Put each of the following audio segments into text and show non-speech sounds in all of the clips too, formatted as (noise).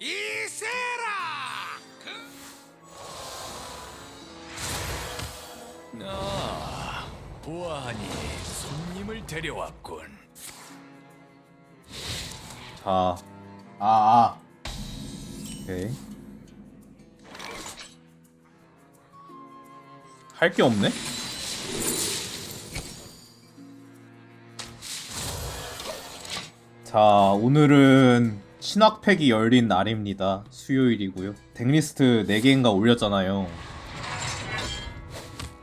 이세라 아, 보아하니 손님을 데려왔군. 자, 아, 아. 오케이. 할 게 없네? 자, 오늘은 신학팩이 열린 날입니다. 수요일이고요. 덱리스트 4개인가 올렸잖아요.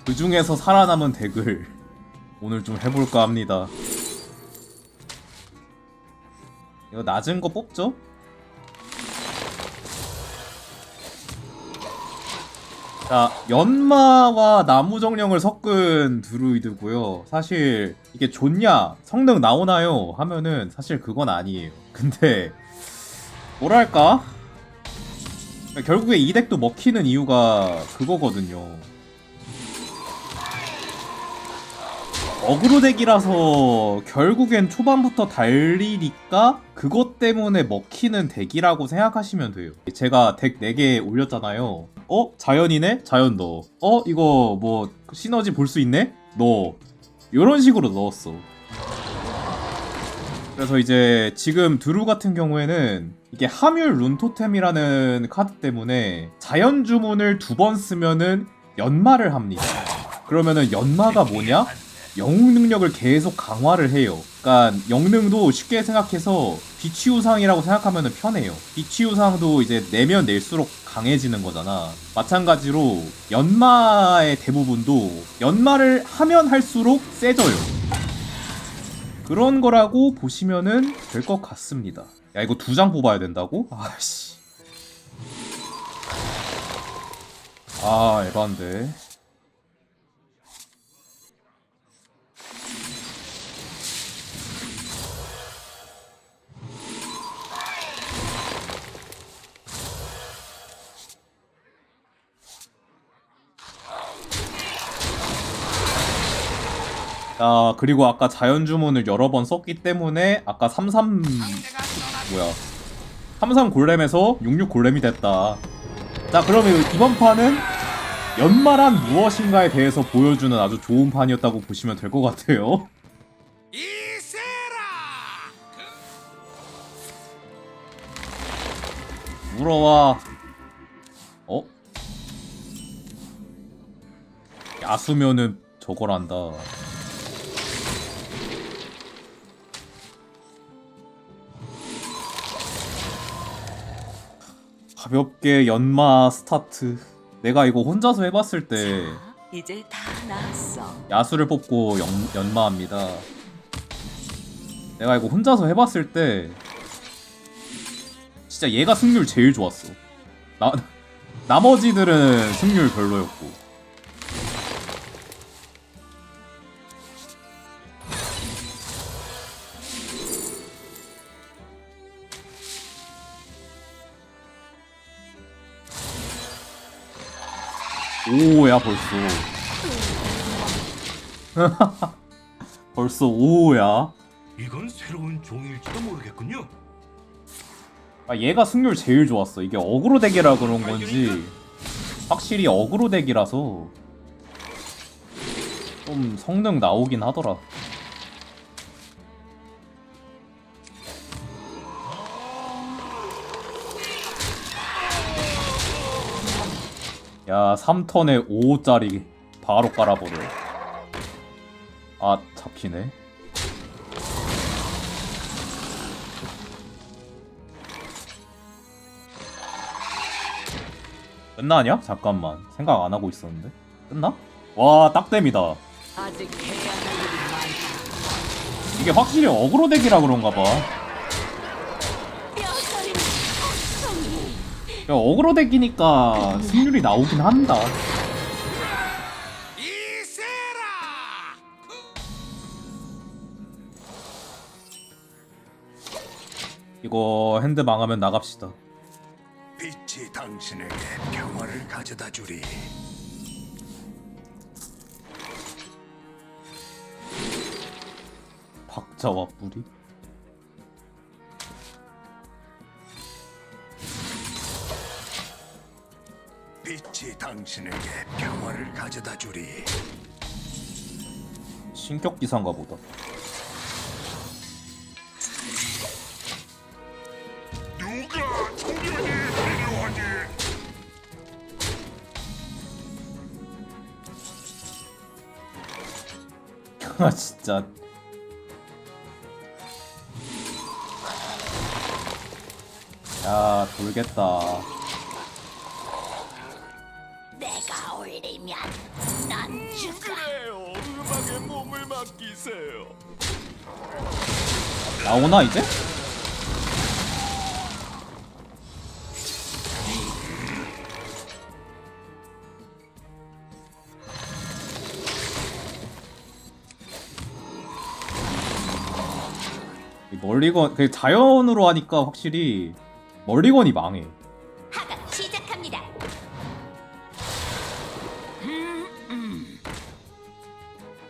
그 중에서 살아남은 덱을 오늘 좀 해볼까 합니다. 이거 낮은 거 뽑죠? 자, 연마와 나무 정령을 섞은 드루이드고요. 사실 이게 좋냐, 성능 나오나요? 하면은 사실 그건 아니에요. 근데 뭐랄까? 결국에 이 덱도 먹히는 이유가 그거거든요. 어그로 덱이라서 결국엔 초반부터 달리니까 그것 때문에 먹히는 덱이라고 생각하시면 돼요. 제가 덱 4개 올렸잖아요. 어? 자연이네? 자연 넣어. 어? 이거 뭐 시너지 볼 수 있네? 넣어. 이런 식으로 넣었어. 그래서 이제 지금 드루 같은 경우에는 이게 함율 룬토템이라는 카드 때문에 자연 주문을 두 번 쓰면은 연마를 합니다. 그러면은 연마가 뭐냐? 영웅 능력을 계속 강화를 해요. 그러니까 영능도 쉽게 생각해서 비치 우상이라고 생각하면 편해요. 비치 우상도 이제 내면 낼수록 강해지는 거잖아. 마찬가지로 연마의 대부분도 연마를 하면 할수록 세져요. 그런 거라고 보시면은 될 것 같습니다. 야 이거 두 장 뽑아야 된다고? 아씨. 아 에반데. 아 그리고 아까 자연 주문을 여러 번 썼기 때문에 아까 33 내가 떠나 뭐야? 33 골렘에서 66 골렘이 됐다. 자 그러면 이번 판은 연말한 무엇인가에 대해서 보여주는 아주 좋은 판이었다고 보시면 될 것 같아요. 물어와. 어? 야수면은 저거란다 가볍게 연마 스타트. 내가 이거 혼자서 해봤을 때 자, 이제 다 나았어. 야수를 뽑고 연, 연마합니다. 내가 이거 혼자서 해봤을 때 진짜 얘가 승률 제일 좋았어. 나, (laughs) 나머지들은 승률 별로였고 오야 벌써. (laughs) 벌써 오야. 이건 새로운 종일지도 모르겠군요. 아 얘가 승률 제일 좋았어. 이게 어그로 덱이라 그런 건지. 확실히 어그로 덱이라서 좀 성능 나오긴 하더라 야 3턴에 5짜리 바로 깔아버려 아 잡히네 끝나냐? 잠깐만 생각 안 하고 있었는데 끝나? 와 딱댐이다 아직 해야 할 일이 많다. 이게 확실히 어그로 덱이라 그런가 봐 어그로 덱이니까 승률이 나오긴 한다. 이거 핸드 망하면 나갑시다. 빛이 당신에게 평화를 가져다 주리. 박자와 뿌리 빛이 당신에게 평화를 가져다 주리. 신격 기사인가 보다. 누가 공연이 필요하지? (laughs) 아 진짜. 야 돌겠다. 올리면 넌 죽어. 그래요. 음악에 몸을 맡기세요. 나오나 이제? 이 멀리건 그 자연으로 하니까 확실히 멀리건이 망해.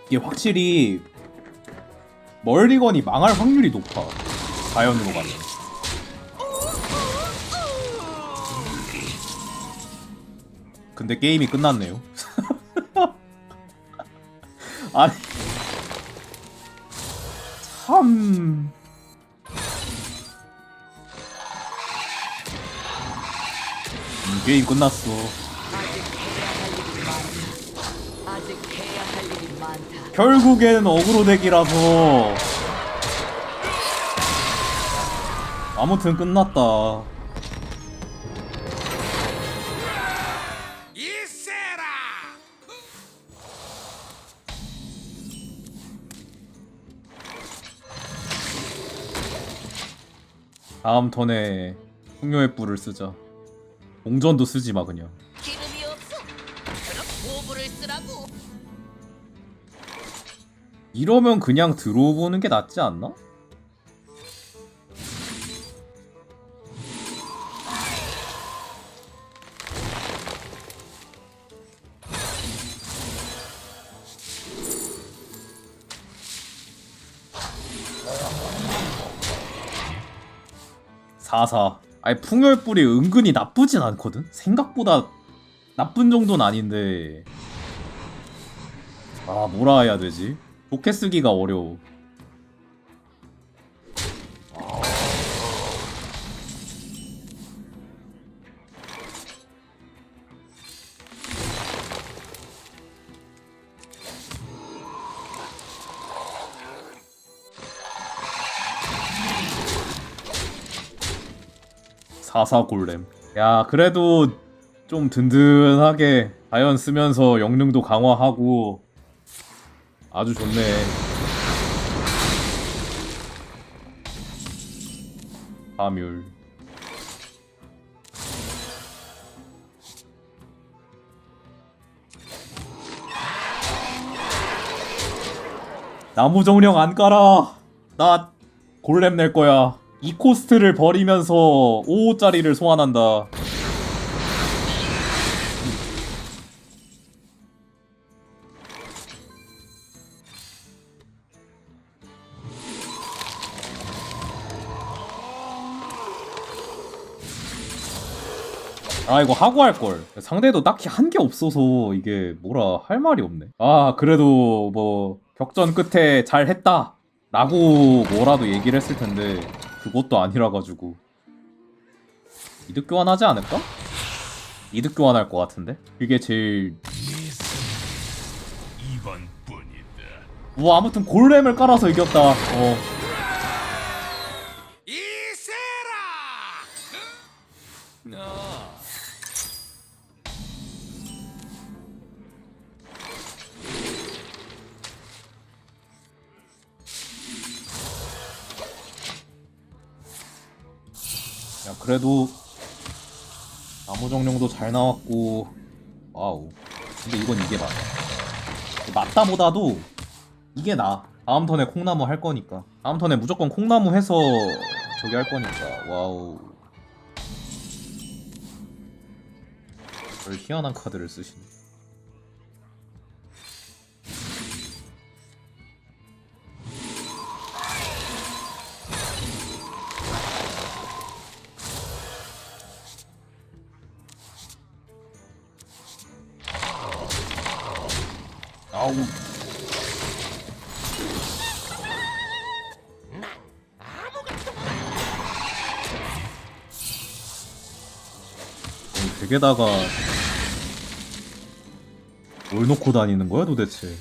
이게 확실히 멀리건이 망할 확률이 높아. 자연으로 가면. 근데 게임이 끝났네요. (laughs) 아니 참 음, 게임 끝났어. 결국엔 어그로 덱이라서 아무튼 끝났다. 다음 턴에 풍요의 뿔을 쓰자. 공전도 쓰지 마 그냥. 이러면 그냥 들어보는 게 낫지 않나? 사사. 아니 풍열불이 은근히 나쁘진 않거든. 생각보다 나쁜 정도는 아닌데. 아 뭐라 해야 되지? 좋게 쓰기가 어려워. 사사 골렘. 야 그래도 좀 든든하게 자연 쓰면서 영능도 강화하고 아주 좋네. 파뮬. 나무 정령 안 깔아. 나 골렘 낼 거야. 이 코스트를 버리면서 5호짜리를 소환한다. 아 이거 하고 할 걸. 상대도 딱히 한 게 없어서 이게 뭐라 할 말이 없네. 아 그래도 뭐 격전 끝에 잘 했다. 라고 뭐라도 얘기를 했을 텐데 그것도 아니라 가지고 이득 교환하지 않을까? 이득 교환할 것 같은데 그게 제일. 뭐 아무튼 골렘을 깔아서 이겼다. 어 야 그래도 나무 정령도 잘 나왔고 와우. 근데 이건 이게 맞아. 맞다보다도 이게 나. 다음 턴에 콩나무 할 거니까. 다음 턴에 무조건 콩나무 해서 저기 할 거니까. 와우. 별 희한한 카드를 쓰시네 아우. 어, 벽에다가 뭘 놓고 다니는 거야 도대체?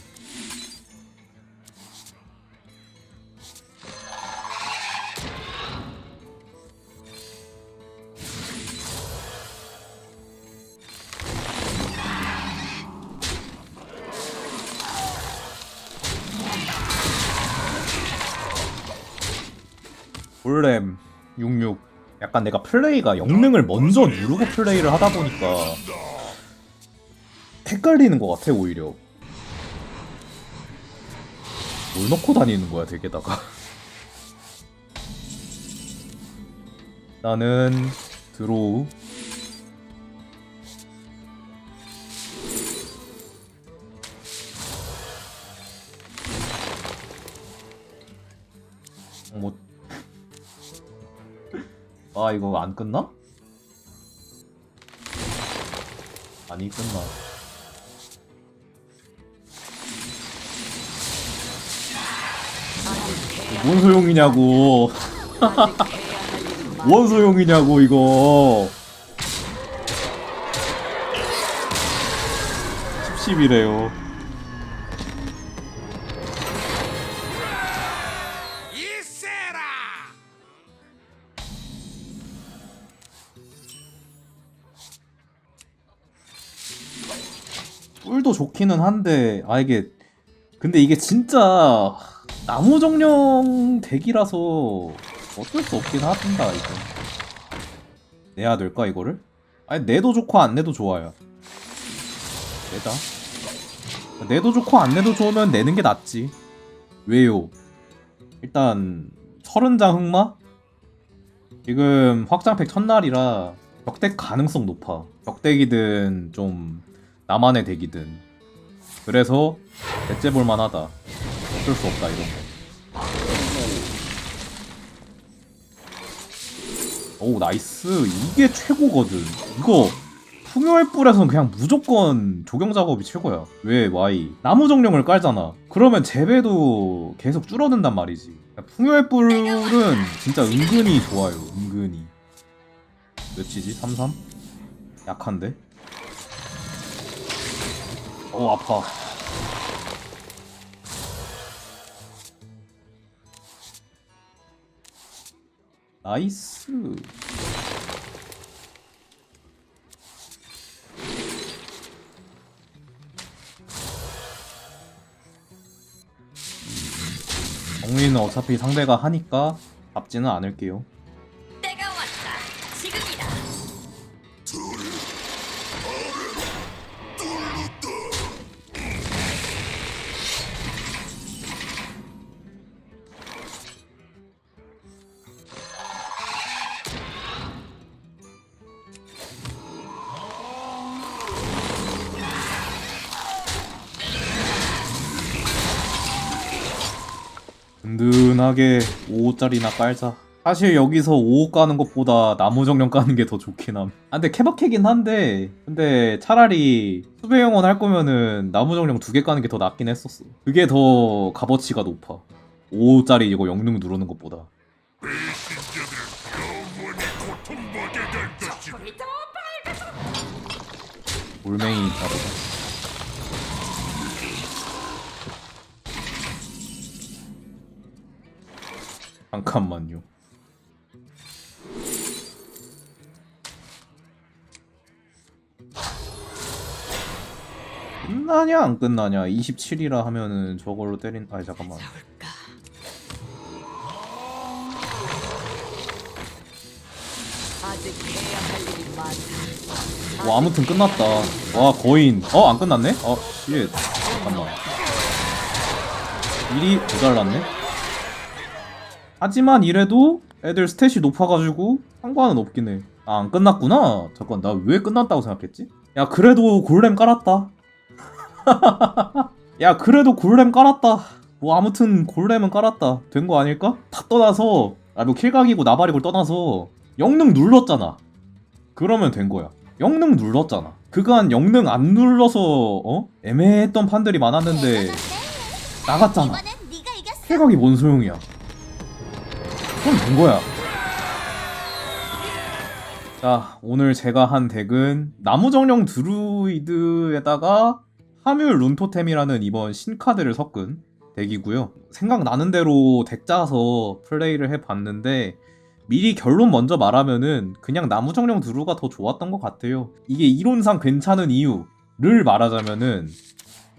골렘 66 약간 내가 플레이가 영능을 먼저 누르고 플레이를 하다 보니까 헷갈리는 것 같아 오히려. 뭘 넣고 다니는 거야 덱에다가. (laughs) 나는 드로우 아 이거 안 끝나? 아니 끝나 뭔 소용이냐고. (laughs) 뭔 소용이냐고 이거 10이래요 뿔도 좋기는 한데 아 이게 근데 이게 진짜 나무 정령 덱이라서 어쩔 수 없긴 하단다 이거 내야 될까 이거를? 아니 내도 좋고 안 내도 좋아요 내다 내도 좋고 안 내도 좋으면 내는 게 낫지 왜요? 일단 서른 장 흑마? 지금 확장팩 첫날이라 벽덱 가능성 높아 벽덱이든 좀 나만의 덱이든. 그래서 대째 볼만하다. 어쩔 수 없다 이런 거오 나이스. 이게 최고거든. 이거 풍요의 뿔에서는 그냥 무조건 조경 작업이 최고야. 왜 Y? 나무 정령을 깔잖아. 그러면 재배도 계속 줄어든단 말이지. 풍요의 뿔은 진짜 은근히 좋아요. 은근히. 몇이지? 33? 약한데? 어 아파. 나이스. 정리는 어차피 상대가 하니까 잡지는 않을게요 든든하게 5호짜리나 깔자. 사실 여기서 5호 까는 것보다 나무 정령 까는 게 더 좋긴 함. 아, 근데 케바케긴 한데, 근데 차라리 수배 영원 할 거면은 나무 정령 두 개 까는 게 더 낫긴 했었어. 그게 더 값어치가 높아. 5호짜리 이거 영능 누르는 것보다. 돌멩이 자르다. 잠깐만요. 끝나냐 안 끝나냐 27이라 하면은 저걸로 때린 아니 잠깐만. 와 아무튼 끝났다 와 거인 어 안 끝났네? 어쉣 잠깐만 일이 모자랐네 하지만 이래도 애들 스탯이 높아가지고 상관은 없긴 해 아 안 끝났구나 잠깐 나 왜 끝났다고 생각했지? 야 그래도 골렘 깔았다 (laughs) 야 그래도 골렘 깔았다 뭐 아무튼 골렘은 깔았다 된 거 아닐까? 다 떠나서 아 뭐 킬각이고 나발이고 떠나서 영능 눌렀잖아 그러면 된 거야 영능 눌렀잖아. 그간 영능 안 눌러서 어? 애매했던 판들이 많았는데 나갔잖아. 네가 이겼어. 쾌각이 뭔 소용이야? 그럼 된 거야. 자, 오늘 제가 한 덱은 나무정령 드루이드에다가 하뮬 룬토템이라는 이번 신카드를 섞은 덱이고요. 생각나는 대로 덱 짜서 플레이를 해봤는데 미리 결론 먼저 말하면은 그냥 나무정령 드루가 더 좋았던 것 같아요. 이게 이론상 괜찮은 이유를 말하자면은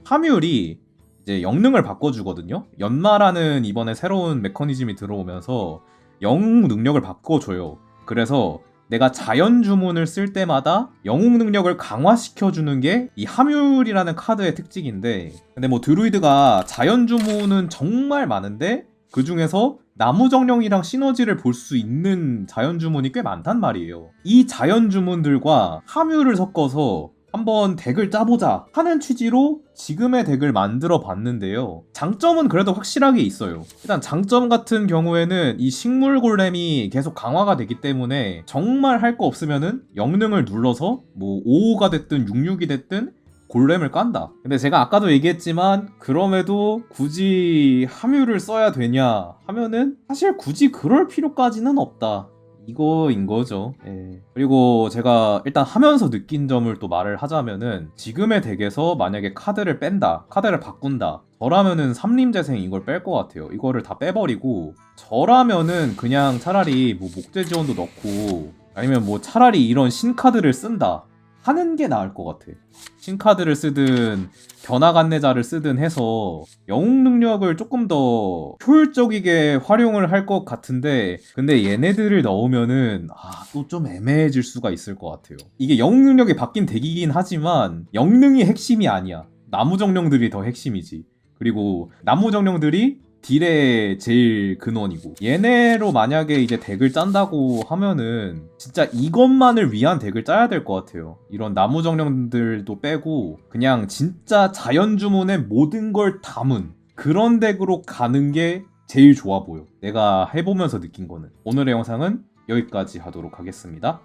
하뮬이 이제 영능을 바꿔주거든요. 연마라는 이번에 새로운 메커니즘이 들어오면서 영웅 능력을 바꿔줘요. 그래서 내가 자연 주문을 쓸 때마다 영웅 능력을 강화시켜주는 게 이 하뮬이라는 카드의 특징인데 근데 뭐 드루이드가 자연 주문은 정말 많은데 그 중에서 나무 정령이랑 시너지를 볼 수 있는 자연 주문이 꽤 많단 말이에요. 이 자연 주문들과 하뮬을 섞어서 한번 덱을 짜보자 하는 취지로 지금의 덱을 만들어 봤는데요. 장점은 그래도 확실하게 있어요. 일단 장점 같은 경우에는 이 식물 골렘이 계속 강화가 되기 때문에 정말 할 거 없으면은 영능을 눌러서 뭐 5호가 됐든 66이 됐든 골렘을 깐다. 근데 제가 아까도 얘기했지만 그럼에도 굳이 함유를 써야 되냐 하면은 사실 굳이 그럴 필요까지는 없다. 이거인 거죠. 예. 그리고 제가 일단 하면서 느낀 점을 또 말을 하자면은 지금의 덱에서 만약에 카드를 뺀다, 카드를 바꾼다. 저라면은 삼림재생 이걸 뺄 것 같아요. 이거를 다 빼버리고 저라면은 그냥 차라리 뭐 목재 지원도 넣고 아니면 뭐 차라리 이런 신카드를 쓴다. 하는 게 나을 것 같아. 신카드를 쓰든 변화 간내자를 쓰든 해서 영웅 능력을 조금 더 효율적이게 활용을 할 것 같은데 근데 얘네들을 넣으면은 아 또 좀 애매해질 수가 있을 것 같아요. 이게 영웅 능력이 바뀐 덱이긴 하지만 영능이 핵심이 아니야. 나무 정령들이 더 핵심이지. 그리고 나무 정령들이 딜의 제일 근원이고. 얘네로 만약에 이제 덱을 짠다고 하면은 진짜 이것만을 위한 덱을 짜야 될 것 같아요. 이런 나무 정령들도 빼고 그냥 진짜 자연 주문의 모든 걸 담은 그런 덱으로 가는 게 제일 좋아 보여. 내가 해보면서 느낀 거는. 오늘의 영상은 여기까지 하도록 하겠습니다